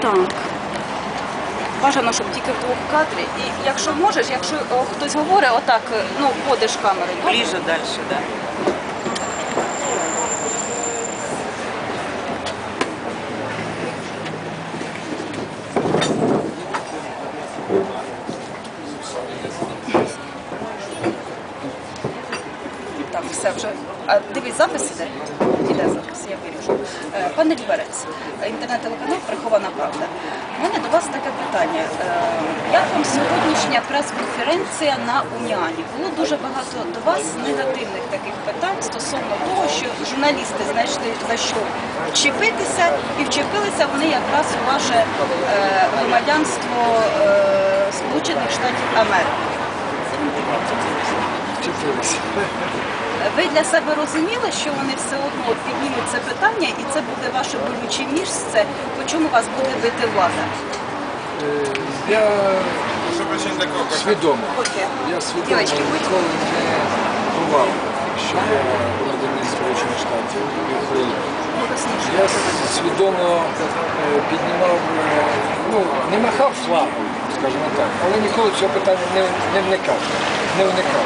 Так. Бажано, щоб тільки в двох кадрі. І якщо можеш, якщо о, хтось говорить, отак, е, ну, вводиш камеру. Ближе дальше, да. Так, все вже. А дивись, запис іде? Запис, я виріжу. Е, Пане Ліберець, інтернет-телеканал Прихована Правда. У мене до вас таке питання. Е, Як вам сьогоднішня прес-конференція на Уніані? Було дуже багато до вас негативних таких питань стосовно того, що журналісти знайшли за що вчепитися, і вчепилися вони якраз у ваше е, громадянство Сполучених Штатів Америки. Ви для себе розуміли, що вони все одно піднімуть це питання, і це буде ваше болюче місце, по чому вас буде бити влада? Я свідомо. Я свідомо ніколи не ховав, що я громадянин Сполучених Штатів і України. Я свідомо е, піднімав, е, ну, не махав флагом, скажімо так, але ніколи цього питання не, не вникав. Не вникав.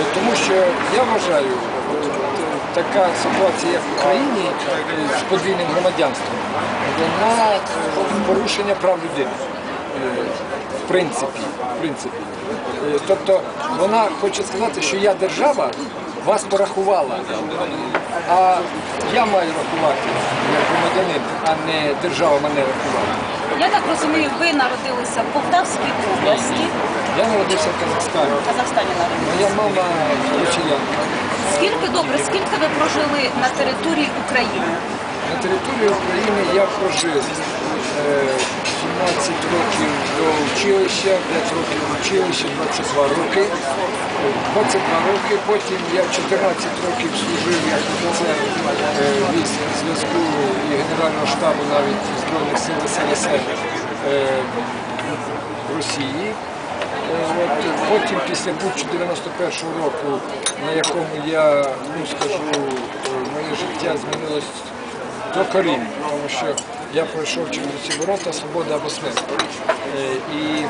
Е, Тому що я вважаю, е, така ситуація, як в Україні з подвійним громадянством, вона е, порушення прав людини. Е, В принципі, в принципі. Тобто вона хоче сказати, що я держава вас порахувала, а я маю рахувати як громадянин, а не держава мене рахувала. Я так розумію, ви народилися в Полтавській області, Я народився в Казахстані. в Казахстані народилися. Моя мама росіянка. Скільки добре, скільки ви прожили на території України? На території України я прожив е, 17 років до училища, 5 років в училищі, 22 роки. Е, 22 роки, потім я 14 років служив як офіцер е, військ зв'язку і Генерального штабу навіть Збройних сил СРСР е, Росії. От, потім після Бучу 91-го року, на якому я ну, скажу, моє життя змінилось докорінно, тому що я пройшов через ці ворота свобода або смерть. Е, І е,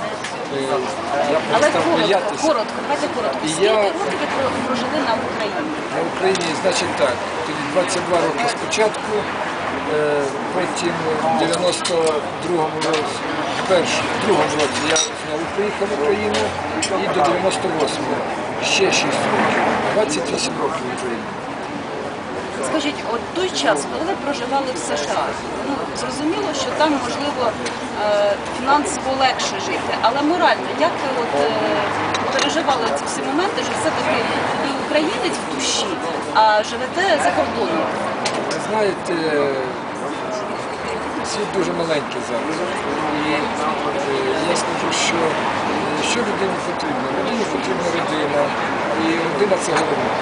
я перестав коротко, боятися. коротко, давайте коротко. І Скільки я- років прожили на Україні? На Україні, значить так, тоді 22 роки спочатку, е, потім в 92-му році, перш, в другому році я знову приїхав в Україну і до 98-го ще 6 років, 28 років в Україні. Скажіть, от той час, коли ви проживали в США, ну зрозуміло, що там можливо е, фінансово легше жити, але морально, як ви от е, переживали ці всі моменти, що все-таки ви українець в душі, а живете за кордоном? Ви знаєте, світ дуже маленький зараз. І е, я скажу, що е, що людині потрібно? Людині потрібна родина, і родина це головне.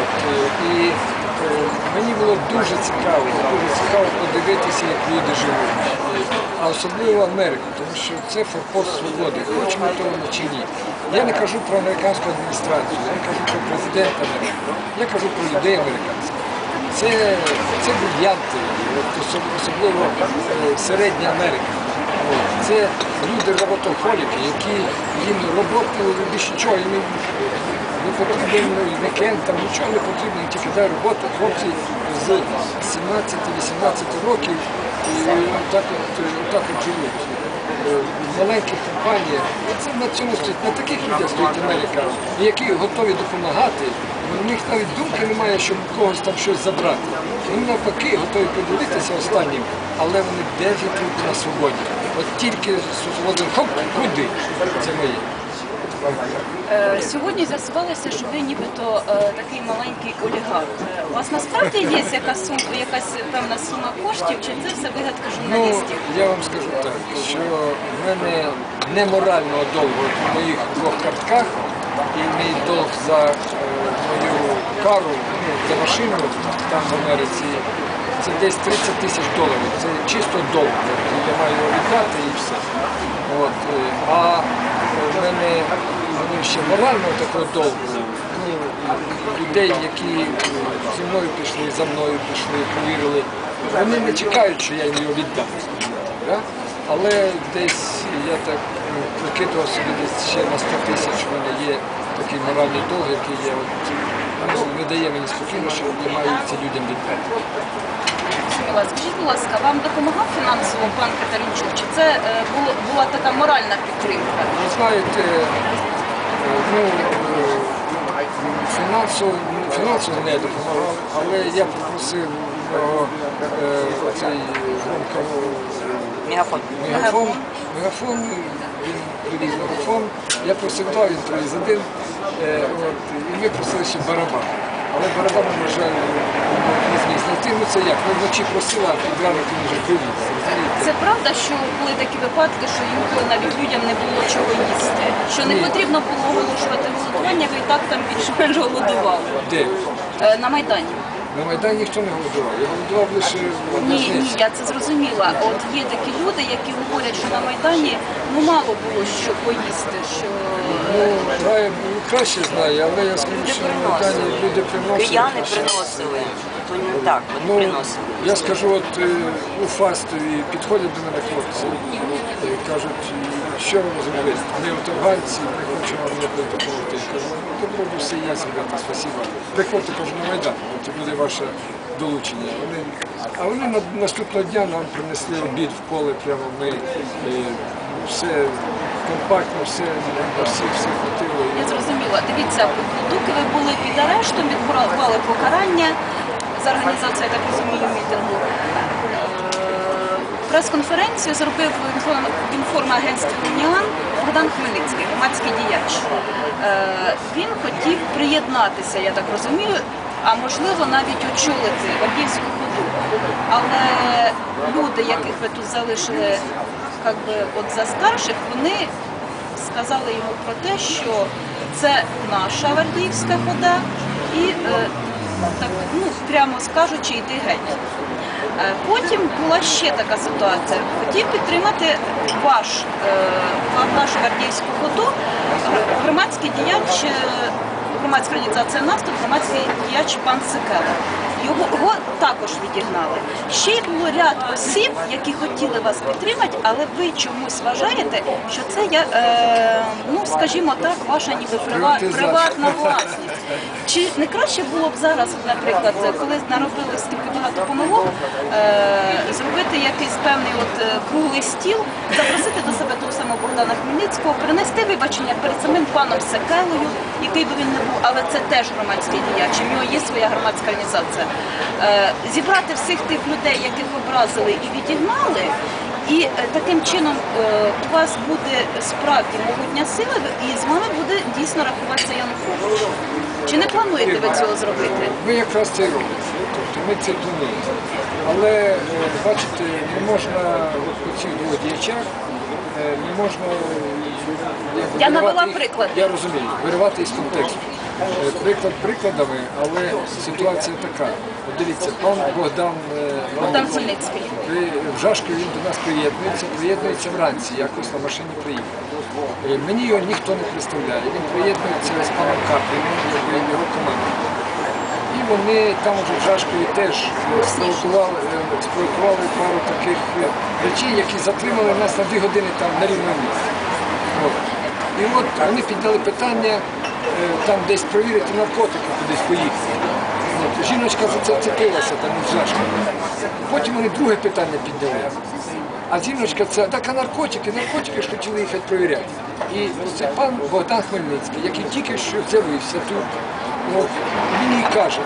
От, е, і мені було дуже цікаво, дуже цікаво подивитися, як люди живуть. А особливо Америку, тому що це форпост свободи, хочемо того чи ні. Я не кажу про американську адміністрацію, я не кажу про президента Америки, я кажу про людей американських. Це, це брильянти, особливо е, середня Америка. Це люди роботохоліки, які їм роботу більше нічого, їм не потрібен вікенд, там нічого не потрібно, тільки дай роботу. Хлопці з 17-18 років і так от, е, так от живуть. Маленьких компаніях. Це на цьому стоїть, на таких людях стоїть Америка, які готові допомагати. У них навіть думки немає, щоб у когось там щось забрати. Вони навпаки готові поділитися останнім, але вони держать тут на свободі. От тільки свободи, хоп, куди? Це моє. Е, Сьогодні з'ясувалося, що ви нібито е, такий маленький олігарх. Е, У вас насправді є якась сума, якась певна сума коштів, чи це все вигадка Ну, журналістів? я вам скажу так, що в мене неморального долгу в моїх двох картках і мій долг за е, мою кару, ну, за машину там в Америці, це десь 30 тисяч доларів. Це чисто долг. Я маю його віддати і все. От, а в мене вони ще морально такого довго. Ну, людей, які зі мною пішли, за мною пішли, повірили, вони не чекають, що я їм його віддам. да? Але десь я так ну, прикидував собі десь ще на 100 тисяч в мене є такий моральний долг, який я от, ну, не дає мені спокійно, що я маю ці людям. Зрозуміла. Скажіть, будь ласка, вам допомагав фінансово пан Катеринчук? Чи це е, було, була така моральна підтримка? Ви знаєте, е, ну, е, фінансово, фінансово не допомагав, але я попросив у нього е, цей громко Мегафон. мегафон, мегафон, він привіз мегафон, я просив два, він привіз один, е, от, і ми просили ще барабан. Але барабан, на жаль, не зміг знайти. Ну це як? Ми вночі просили, а під ранок він вже привіз. розумієте? Це правда, що були такі випадки, що інколи навіть людям не було чого їсти, що не Ні. потрібно було оголошувати голодування, ви і так там більш-менш голодували Де? Е, на майдані. На Майдані ніхто не голодував. Я голодував лише в Ні, ні, я це зрозуміла. От є такі люди, які говорять, що на майдані ну мало було що поїсти, що Ну, знаю, ну, краще знаю, але я скажу, Люди що на Майдані приносили. люди приносили. Кияни приносили. То не так, вони Ну, приносили. я скажу, от е, у Фастові підходять до мене хлопці і кажуть, що ви зробили? Ми от афганці, ми хочемо вам допомогти. Ну добро би все я ребята, спасибо. Приходьте кажу, на Майдан, от буде ваше долучення. Вони, а вони на- наступного дня нам принесли обід в поле, прямо ми е, все компактно, все, на всіх все я зрозуміла. Дивіться, доки ви були під арештом, відбували покарання за організацію, я так розумію, мітингу. Прес-конференцію зробив в інформагентстві Уніан Богдан Хмельницький, громадський діяч. Е, Він хотів приєднатися, я так розумію, а можливо навіть очолити Вадівську ходу. Але люди, яких ви тут залишили як би, от за старших, вони сказали йому про те, що це наша Вардіївська хода, і е, так, ну, прямо скажучи, йди геть. Е, Потім була ще така ситуація. Хотів підтримати ваш, нашу гвардійську ходу громадський діяч, е, громадська організація наступ, громадський діяч пан Секела. Його, також відігнали. Ще й було ряд осіб, які хотіли вас підтримати, але ви чомусь вважаєте, що це я, е, ну скажімо так, ваша ніби приватна власність. Чи не краще було б зараз, наприклад, коли наробили стільки багато помилок, е, зробити якийсь певний от е, круглий стіл, запросити до себе Богдана Хмельницького, принести вибачення перед самим паном Секелою, який би він не був, але це теж громадський діяч, в нього є своя громадська організація. Е, зібрати всіх тих людей, яких образили і відігнали. І е, таким чином е, у вас буде справді могутня сила, і з вами буде дійсно рахуватися Янукович. Чи не плануєте ви цього зробити? Ми якраз це робимо. Тобто ми це плануємо. Але бачите, не можна по цих двох діячах, не можна е, Я навела приклад. Я розумію, виривати із контексту. Е, Приклад прикладами, але ситуація така. От дивіться, пан Богдан, е, Богдан Хмельницький. в Жашкові він до нас приєднується, приєднується вранці, якось на машині приїхав. Е, Мені його ніхто не представляє. Він приєднується з паном Капліном, якби його командою. Вони там в Жашкові теж е, спроектували, е, пару таких е, речей, які затримали нас на дві години там на рівному місці. От. І от вони підняли питання е, там десь провірити наркотики, кудись поїхати. Жіночка за це вцепилася там із Жашкові. Потім вони друге питання підняли. А жіночка це так, а наркотики, наркотики ж хотіли їхати перевіряти. І оцей пан Богдан Хмельницький, який тільки що з'явився тут, от, він їй каже,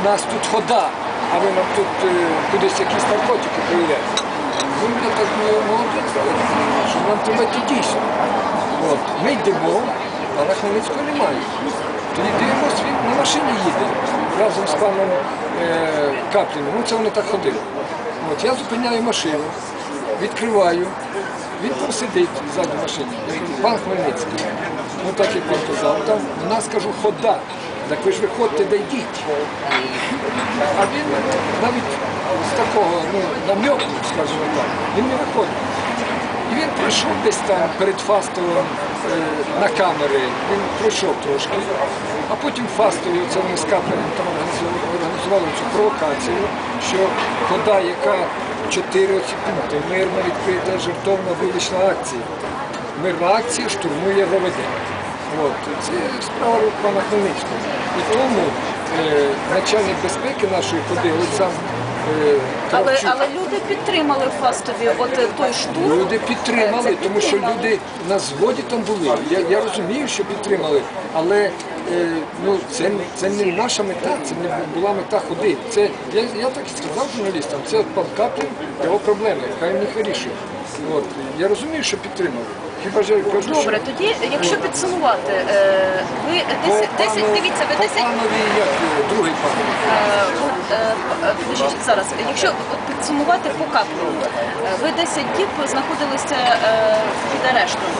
у нас тут хода, а ви нам тут е, кудись якісь наркотики перевіряєте. Ну, я так ну, молодець, що нам треба дійсно. От, ми йдемо, а на Хмельницького немає. Тоді дивимося, він на машині їде разом з паном е, Капліном. Ну це вони так ходили. От, я зупиняю машину, відкриваю, він там сидить ззаду машини. Пан Хмельницький, ну так як він казав, там у нас кажу хода. Так ви ж виходьте, да йдіть. А він навіть з такого ну, намеку, скажімо так, він не виходить. І він пройшов десь там перед Фастовим е, на камери, він пройшов трошки, а потім Фастові, це вони з там організували, цю провокацію, що хода, яка чотири оці пункти. Мирно відкрита жертовна вулична акція. Мирна акція штурмує ГВД. От. Це справа рук пана Хмельницького. І тому е, начальник безпеки нашої ходи Олександр е, Але, Кравчук, але люди підтримали в Фастові от е, той штурм. Люди підтримали, Це тому що люди на згоді там були. Я, я розумію, що підтримали, але е, ну, це, це не наша мета, це не була мета ходи. Це, я, я так і сказав журналістам, це пан Каплін, його проблеми, хай він їх вирішує. От. Я розумію, що підтримали. Хіба ж я кажу, Добре, що тоді, якщо підсумувати, е, ви 10, 10 дивіться, ви 10 По панові, як його, другий пан. Е, от, е, е, підождіть, зараз, якщо от підсумувати по каплю, е, ви 10 діб знаходилися е, під арештом.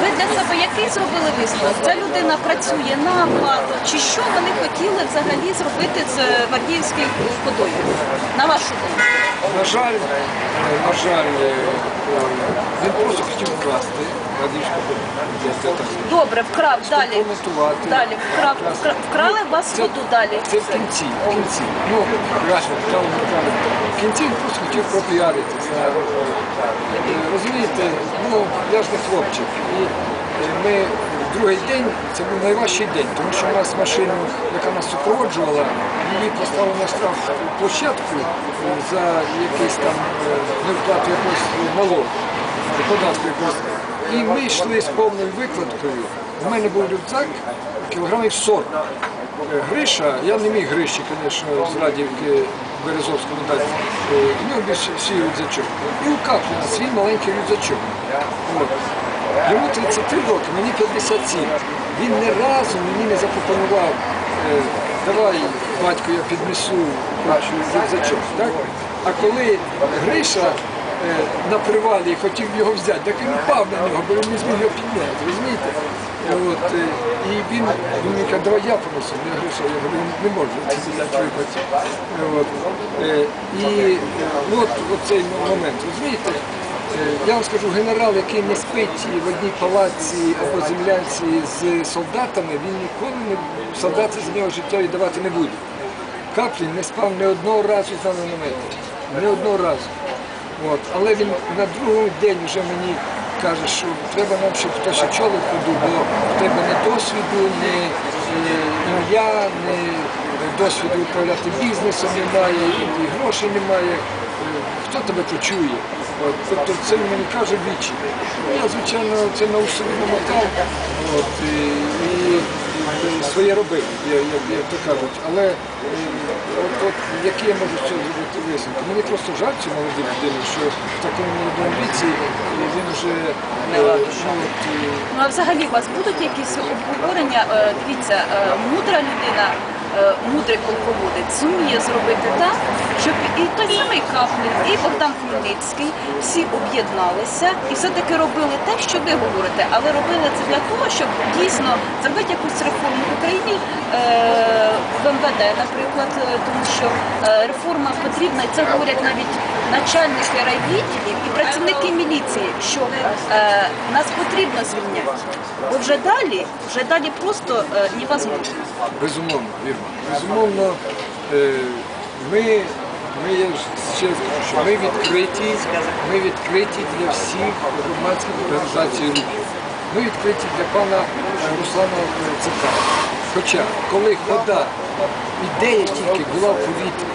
Ви для себе який зробили висновок? Ця людина працює на владу, чи що вони хотіли взагалі зробити з Вардіївською ходою? На вашу думку? На жаль, е, на жаль, е, він просто хотів вкрасти. Скажу. Добре, вкрав далі. Далі вкрав, вкра- вкрали вас Це- далі. Це в кінці, в кінці. Ну, краще, вкрали, вкрали. В кінці просто хотів пропіаритися. Е, Розумієте, ну, я ж не хлопчик. І е, ми другий день, це був найважчий день, тому що у нас машину, яка нас супроводжувала, її поставили на штраф площадку е, за якийсь там е, невплату якогось налогу, податку якогось. І ми йшли з повною викладкою. У мене був рюкзак кілограмів 40. Е, Гриша, я не міг Гриші, звісно, з Радівки Березовського дати. Е, В нього більше свій рюкзачок. І у Капліна свій маленький рюкзачок. Йому 33 роки, мені 57. Він ні разу мені не запропонував, е, давай, батько, я піднесу рюкзачок. Так? А коли Гриша на привалі і хотів його взяти, так він впав на нього, бо він не зміг його підняти, розумієте? От, е, і він, він мені каже, давай я понесу. Я говорю, що я говорю, не можу це взяти вибачте. От. Е, І е, ну, от, от цей момент, розумієте? Е, Я вам скажу, генерал, який не спить в одній палаці або землянці з солдатами, він ніколи не солдати з нього життя віддавати не буде. Каплін не спав ні одного разу за наметом. Ні одного разу. От. Але він на другий день вже мені каже, що треба нам, щоб хтось очолив ходу, бо в тебе не досвіду, ні е, ім'я, ні досвіду управляти бізнесом немає, і грошей немає. Хто тебе почує? Тобто це мені каже вічі. Я, звичайно, це на собі намотав своє робив, як, то кажуть. Але е, от, от, які я можу ще зробити висновки? Мені просто жаль цю молоді людину, що в такому молодому віці е, він вже не от, е, Ну а взагалі у вас будуть якісь обговорення? Дивіться, мудра людина, мудрий полководець зуміє зробити так, щоб і той самий Каплін, і Богдан Хмельницький всі об'єдналися і все-таки робили те, що ви говорите, але робили це для того, щоб дійсно зробити якусь реформу в Україні е, в МВД, наприклад, е, тому що е, реформа потрібна, і це говорять навіть начальники райвідділів і працівники міліції, що е, нас потрібно звільняти. Бо вже далі, вже далі просто невозможно. Безумовно, Ірма. Безумовно, ми, ми я ще раз кажу, що ми відкриті, ми відкриті для всіх громадських організацій рухів. Ми відкриті для пана Руслана Цика. Хоча, коли хода, ідея тільки була в повітрі,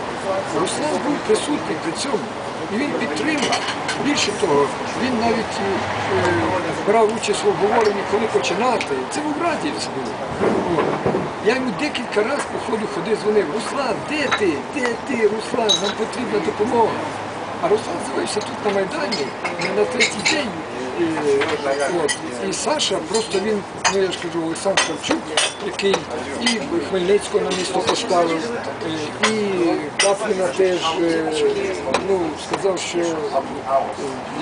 Руслан був присутній при цьому. І він підтримав. Більше того, він навіть е, брав участь в обговоренні, коли починати. Це в Радіївці було. Я йому декілька разів по ходу ходи дзвонив, Руслан, де ти? Де ти, Руслан? Нам потрібна допомога. А Руслан з'явився тут на Майдані на третій день. От. І Саша, просто він, ну я ж кажу, Олександр Кравчук, який і Хмельницького на місто поставив, е, і Капліна теж е, ну, сказав, що е,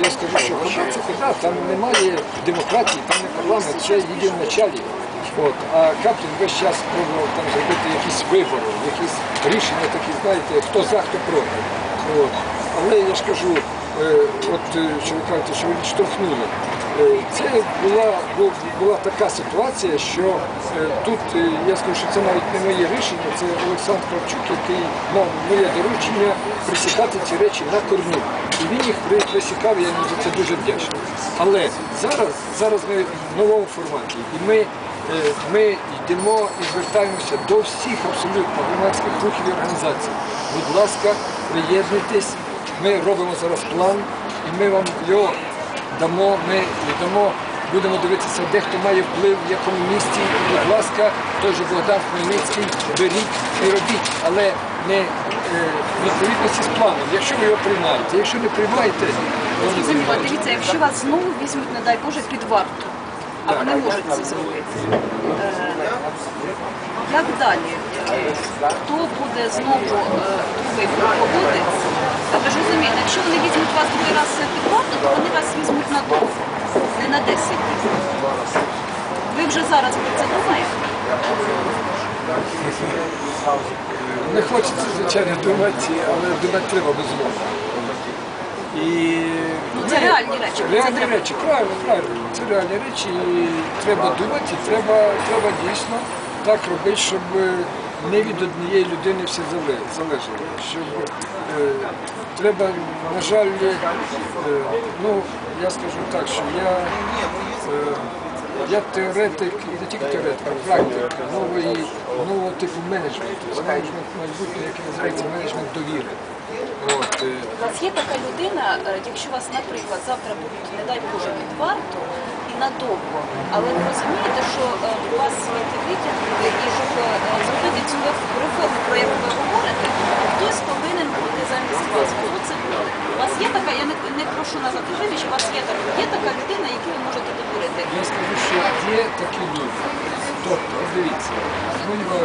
я скажу, що хода це хода, там немає демократії, там не парламент, ще їде в началі. От. А Каплін весь час пробував там зробити якісь вибори, якісь рішення такі, знаєте, хто за, хто проти. От. Але я ж кажу, от е, що ви кажете, що ви відштовхнули. Е, Це була, була така ситуація, що е, тут е, я скажу, що це навіть не моє рішення, це Олександр Кравчук, який мав моє доручення присікати ці речі на корню. І він їх присікав, я йому за це дуже вдячний. Але зараз, зараз ми в новому форматі. І ми, е, ми йдемо і звертаємося до всіх абсолютно громадських рухів і організацій. Будь ласка, приєднуйтесь. Ми робимо зараз план, і ми вам його дамо, ми дамо, будемо дивитися, де хто має вплив, в якому місті. І, будь ласка, той же Богдан Хмельницький, беріть і робіть, але не е, в відповідності з планом. Якщо ви його приймаєте, якщо не приймаєте, то не приймаєте. дивіться, якщо вас знову візьмуть, не дай Боже, під варту, а вони можуть це зробити. Е, Як далі? Хто буде знову е, другий руководець? Ви ж розумієте, якщо вони візьмуть вас другий раз під то вони вас візьмуть надовго, не на 10 днів. Ви вже зараз про це думаєте? Не хочеться, звичайно, думати, але думати треба безумовно. І Це реальні речі, це Реальні треба. речі, правильно, правильно. Це реальні речі, і треба думати, і треба, треба дійсно так робити, щоб не від однієї людини все зале- залежало. Щоб е, треба, на жаль, е, ну я скажу так, що я. Е, я теоретик, і не тільки теоретик, а практик нової, нового типу менеджменту. Менеджмент майбутнього, який називається менеджмент довіри. От, е, У вас є така людина, е, якщо вас, наприклад, завтра будуть, не дай Боже, під варту надовго, але ви розумієте, що е, вас звідти витягнути і щоб е, зробити цю реформу, про яку ви говорите, хтось повинен бути замість вас. Хто це буде? У вас є така, я не, не прошу назад що у вас є така, є така людина, яку ви можете довірити. Я скажу, що є такі люди. Тобто, дивіться, з моєго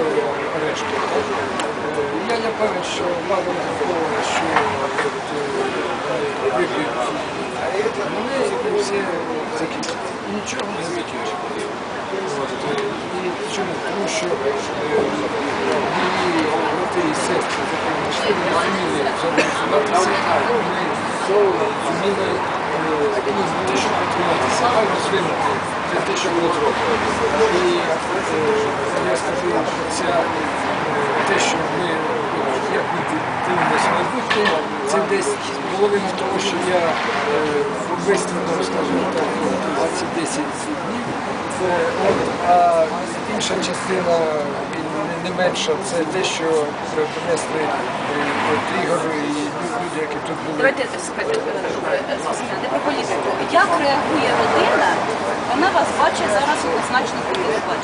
арешту. е, Я не певен, що влада розраховувала, що. Вони все закінчать. І нічого не закінчить. От, е, І чому? Тому що е, мої брати і сестри, з якими ми йшли, вони зуміли зорганізуватися, вони зуміли е, ну, те, щоб підтриматися, а розвинути те, що було зроблено. І е, я скажу, що е, те, що ми, е, як ми дивимося майбутнє, це десь половина того, що я е, висновив, скажімо так, за ці 10 днів. А інша частина не- не менша, це те, що принесли е, от Ігор і люди, які тут були. Давайте е, не про політику. Як реагує родина? Вона вас бачить зараз однозначно по телебаченню.